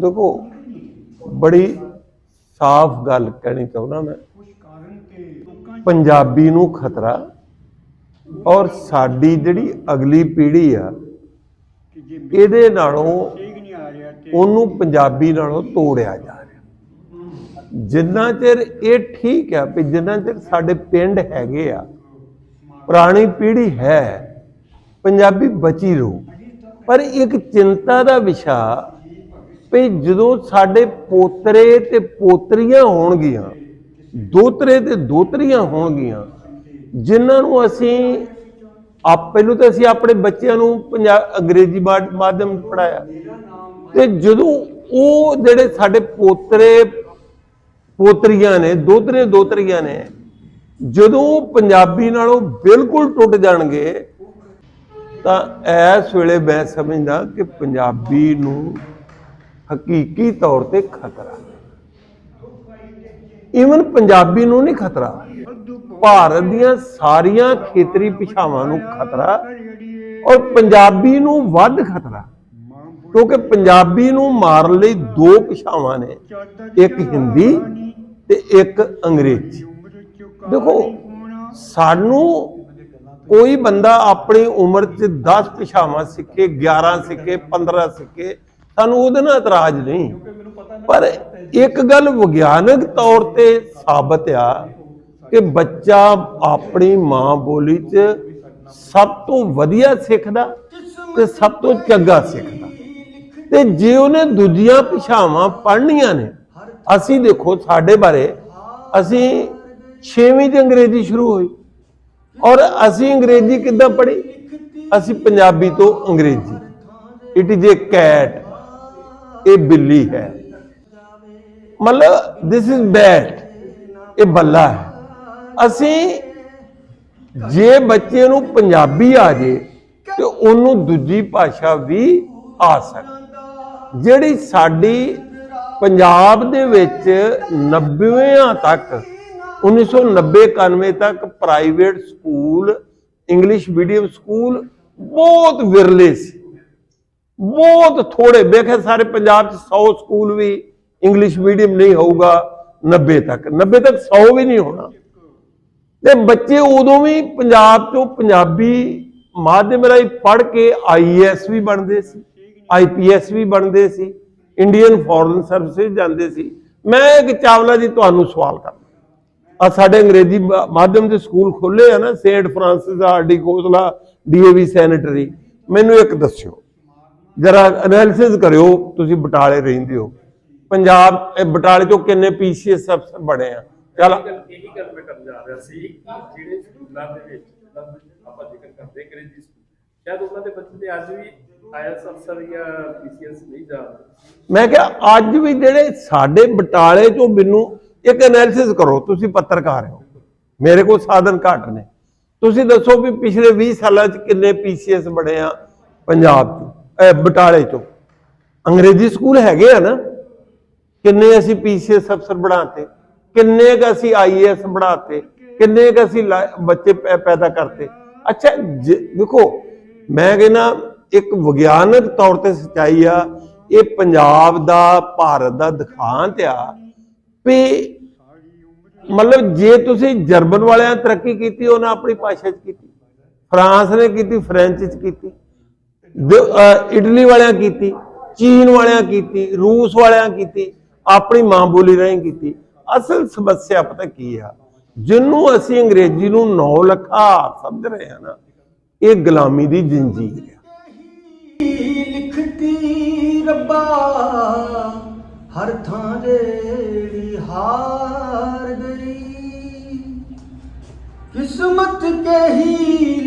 ਦੇਖੋ ਬੜੀ ਸਾਫ਼ ਗੱਲ ਕਹਿਣੀ ਚਾਹੁੰਦਾ ਮੈਂ। ਪੰਜਾਬੀ ਨੂੰ ਖਤਰਾ ਔਰ ਸਾਡੀ ਜਿਹੜੀ ਅਗਲੀ ਪੀੜ੍ਹੀ ਆ ਇਹਦੇ ਨਾਲੋਂ ਉਹਨੂੰ ਪੰਜਾਬੀ ਨਾਲੋਂ ਤੋੜਿਆ ਜਾ ਰਿਹਾ। ਜਿੰਨਾ ਚਿਰ ਇਹ ਠੀਕ ਆ ਵੀ ਜਿੰਨਾ ਚਿਰ ਸਾਡੇ ਪਿੰਡ ਹੈਗੇ ਆ ਪੁਰਾਣੀ ਪੀੜ੍ਹੀ ਹੈ ਪੰਜਾਬੀ ਬਚੀ ਰਹੂ। ਪਰ ਇੱਕ ਚਿੰਤਾ ਦਾ ਵਿਸ਼ਾ ਵੀ ਜਦੋਂ ਸਾਡੇ ਪੋਤਰੇ ਤੇ ਪੋਤਰੀਆਂ ਹੋਣਗੀਆਂ, ਦੋਤਰੇ ਤੇ ਦੋਤਰੀਆਂ ਹੋਣਗੀਆਂ, ਜਿਨ੍ਹਾਂ ਨੂੰ ਅਸੀਂ ਆਪ ਪਹਿਲਾਂ ਤਾਂ ਅਸੀਂ ਆਪਣੇ ਬੱਚਿਆਂ ਨੂੰ ਪੰਜਾਬ ਅੰਗਰੇਜ਼ੀ ਮਾਧ- ਮਾਧਿਅਮ ਪੜਾਇਆ ਤੇ ਜਦੋਂ ਉਹ ਜਿਹੜੇ ਸਾਡੇ ਪੋਤਰੇ, ਪੋਤਰੀਆਂ ਨੇ ਦੋਤਰੇ ਦੋਤਰੀਆਂ ਨੇ, ਜਦੋਂ ਪੰਜਾਬੀ ਨਾਲੋਂ ਬਿਲਕੁਲ ਟੁੱਟ ਜਾਣਗੇ ਤਾਂ ਇਸ ਵੇਲੇ ਮੈਂ ਸਮਝਦਾ ਕਿ ਪੰਜਾਬੀ ਨੂੰ ਹਕੀਕੀ ਤੌਰ ਤੇ ਖਤਰਾ ਇਵਨ ਪੰਜਾਬੀ ਨੂੰ ਨਹੀਂ ਖਤਰਾ। ਭਾਰਤ ਦੀਆਂ ਸਾਰੀਆਂ ਖੇਤਰੀ ਭਾਸ਼ਾਵਾਂ ਨੂੰ ਖਤਰਾ ਔਰ ਪੰਜਾਬੀ ਨੂੰ ਵੱਧ ਖਤਰਾ। ਕਿਉਂਕਿ ਪੰਜਾਬੀ ਨੂੰ ਮਾਰਨ ਲਈ ਦੋ ਭਾਸ਼ਾਵਾਂ ਨੇ, ਇੱਕ ਹਿੰਦੀ ਤੇ ਇੱਕ ਅੰਗਰੇਜ਼ੀ। ਦੇਖੋ, ਸਾਨੂੰ ਕੋਈ ਬੰਦਾ ਆਪਣੀ ਉਮਰ 'ਚ 10 ਭਾਸ਼ਾਵਾਂ ਸਿੱਖੇ 11 ਸਿੱਖੇ 15 ਸਿੱਖੇ ਸਾਨੂੰ ਉਹਦੇ ਨਾਲ ਇਤਰਾਜ਼ ਨਹੀਂ। ਪਰ ਇੱਕ ਗੱਲ ਵਿਗਿਆਨਕ ਤੌਰ ਤੇ ਸਾਬਤ ਆ ਕਿ ਬੱਚਾ ਆਪਣੀ ਮਾਂ ਬੋਲੀ 'ਚ ਸਭ ਤੋਂ ਵਧੀਆ ਸਿੱਖਦਾ ਤੇ ਸਭ ਤੋਂ ਚੰਗਾ ਸਿੱਖਦਾ। ਤੇ ਜੇ ਉਹਨੇ ਦੂਜੀਆਂ ਭਾਸ਼ਾਵਾਂ ਪੜ੍ਹਨੀਆਂ ਨੇ, ਅਸੀਂ ਦੇਖੋ ਸਾਡੇ ਬਾਰੇ, ਅਸੀਂ 6ਵੀਂ ਚ ਅੰਗਰੇਜ਼ੀ ਸ਼ੁਰੂ ਹੋਈ। ਔਰ ਅਸੀਂ ਅੰਗਰੇਜ਼ੀ ਕਿੱਦਾਂ ਪੜ੍ਹੀ? ਅਸੀਂ ਪੰਜਾਬੀ ਤੋਂ ਅੰਗਰੇਜ਼ੀ। ਇਟ ਇਜ਼ ਏ ਕੈਟ ਇਹ ਬਿੱਲੀ ਹੈ। ਮਤਲਬ ਦਿਸ ਇਜ਼ ਬੈਟ ਇਹ ਬੱਲਾ ਹੈ। ਅਸੀਂ ਜੇ ਬੱਚੇ ਨੂੰ ਪੰਜਾਬੀ ਆ ਜੇ, ਤੇ ਉਹਨੂੰ ਦੂਜੀ ਭਾਸ਼ਾ ਵੀ ਆ ਸਕਦੀ। ਜਿਹੜੀ ਸਾਡੀ ਪੰਜਾਬ ਦੇ ਵਿੱਚ 90ਵਿਆਂ ਤੱਕ 1990 91 ਤੱਕ private school English medium school ਬਹੁਤ ਵਿਰਲੇ ਸੀ। ਬਹੁਤ ਥੋੜੇ ਵੇਖੇ ਸਾਰੇ ਪੰਜਾਬ 'ਚ 100 ਸਕੂਲ ਵੀ ਇੰਗਲਿਸ਼ ਮੀਡੀਅਮ ਨਹੀਂ ਹੋਊਗਾ 90 ਤੱਕ। 90 ਤੱਕ 100 ਵੀ ਨਹੀਂ ਹੋਣਾ। ਤੇ ਬੱਚੇ ਉਦੋਂ ਵੀ ਪੰਜਾਬ ਚੋਂ ਪੰਜਾਬੀ ਮਾਧਿਅਮ ਰਾਹੀਂ ਪੜ੍ਹ ਕੇ ਆਈਐਸ ਵੀ ਬਣਦੇ ਸੀ ਆਈਪੀਐਸ ਵੀ ਬਣਦੇ ਸੀ ਇੰਡੀਅਨ ਫੋਰਨ ਸਰਵਿਸ ਜਾਂਦੇ ਸੀ। ਮੈਂ ਇੱਕ ਚਾਵਲਾ ਜੀ ਤੁਹਾਨੂੰ ਸਵਾਲ ਕਰਦਾ। ਆ ਸਾਡੇ ਅੰਗਰੇਜ਼ੀ ਮਾਧਿਅਮ ਦੇ ਸਕੂਲ ਖੋਲੇ ਆ ਨਾ saint Francis RD Khosla DAV sanitary. ਮੈਨੂੰ ਇੱਕ ਦੱਸਿਓ ਜਰਾ ਐਨਾਲਿਸਿਸ ਕਰਿਓ ਤੁਸੀਂ ਬਟਾਲੇ ਰਹਿੰਦੇ ਹੋ। ਪੰਜਾਬ ਇਹ ਬਟਾਲੇ ਚੋਂ ਕਿੰਨੇ ਪੀਸੀਐਸ ਅਫਸਰ ਬਣੇ ਆ? ਚਲ। ਇਹੀ ਗੱਲ ਮੈਂ ਕਰਨ ਜਾ ਰਿਹਾ ਸੀ ਕਿ ਜਿਹੜੇ ਸਕੂਲਾਂ ਦੇ ਵਿੱਚ ਜਿਨ੍ਹਾਂ ਦਾ ਆਪਾਂ ਜ਼ਿਕਰ ਕਰਦੇ ਅੰਗਰੇਜ਼ੀ ਸਕੂਲ। ਸ਼ਾਇਦ ਉਹਨਾਂ ਦੇ ਬੱਚੇ ਦੇ ਅੱਜ ਵੀ ਆਈਐਸ ਅਫਸਰ ਜਾਂ ਪੀਸੀਐਸ ਨਹੀਂ ਜਾਣਦੇ। ਮੈਂ ਕਿਹਾ ਅੱਜ ਵੀ ਜਿਹੜੇ ਸਾਡੇ ਬਟਾਲੇ ਚੋਂ ਮੈਨੂੰ ਇੱਕ ਐਨਾਲਿਸਿਸ ਕਰੋ, ਤੁਸੀਂ ਪੱਤਰਕਾਰ ਹੋ। ਮੇਰੇ ਕੋਲ ਸਾਧਨ ਘੱਟ ਨੇ। ਤੁਸੀਂ ਦੱਸੋ ਵੀ ਪਿਛਲੇ 20 ਸਾਲਾਂ 'ਚ ਕਿੰਨੇ ਪੀਸੀਐਸ ਬਣੇ ਆ ਪੰਜਾਬ 'ਚ ਬਟਾਲੇ 'ਚੋਂ ਅੰਗਰੇਜ਼ੀ ਸਕੂਲ ਹੈਗੇ ਆ ਨਾ? ਕਿੰਨੇ ਅਸੀਂ ਪੀਸੀਐਸ ਅਫਸਰ ਬਣਾਤੇ? ਕਿੰਨੇ ਕ ਅਸੀਂ ਆਈਏਐਸ ਬਣਾਤੇ? ਕਿੰਨੇ ਕ ਅਸੀਂ ਲਾ- ਬੱਚੇ ਪੈ- ਪੈਦਾ ਕਰਤੇ? ਅੱਛਾ, ਜ- ਦੇਖੋ, ਮੈਂ ਕਹਿੰਦਾ ਇੱਕ ਵਿਗਿਆਨਕ ਤੌਰ ਤੇ ਸਚਾਈ ਆ, ਇਹ ਪੰਜਾਬ ਦਾ, ਭਾਰਤ ਦਾ ਦਿਖਾਂਤ ਆ ਵੀ ਮਤਲਬ ਜੇ ਤੁਸੀਂ ਜਰਮਨ ਵਾਲਿਆਂ ਤਰੱਕੀ ਕੀਤੀ, ਉਹਨਾਂ ਆਪਣੀ ਭਾਸ਼ਾ 'ਚ ਕੀਤੀ, ਫਰਾਂਸ ਨੇ ਕੀਤੀ, ਫ੍ਰੈਂਚ 'ਚ ਕੀਤੀ ਇਟਲੀ ਵਾਲਿਆਂ ਕੀਤੀ, ਚੀਨ ਵਾਲਿਆਂ ਕੀਤੀ, ਰੂਸ ਵਾਲਿਆਂ ਕੀਤੀ, ਆਪਣੀ ਮਾਂ ਬੋਲੀ ਰਾਹੀਂ ਕੀਤੀ। ਅਸਲ ਸਮੱਸਿਆ ਪਤਾ ਕੀ ਆ? ਜਿਹਨੂੰ ਅਸੀਂ ਅੰਗਰੇਜ਼ੀ ਨੂੰ 9 ਲੱਖਾ ਸਮਝ ਰਹੇ ਆ ਨਾ, ਇਹ ਗੁਲਾਮੀ ਦੀ ਜੰਜੀਰ ਆ। ਲਿਖਤੀ ਰੱਬਾ। ਹਰ ਥਾਂ ਜਿਹੜੀ ਹਾਰ ਗਈ। ਕਿਸਮਤ ਕਹੀ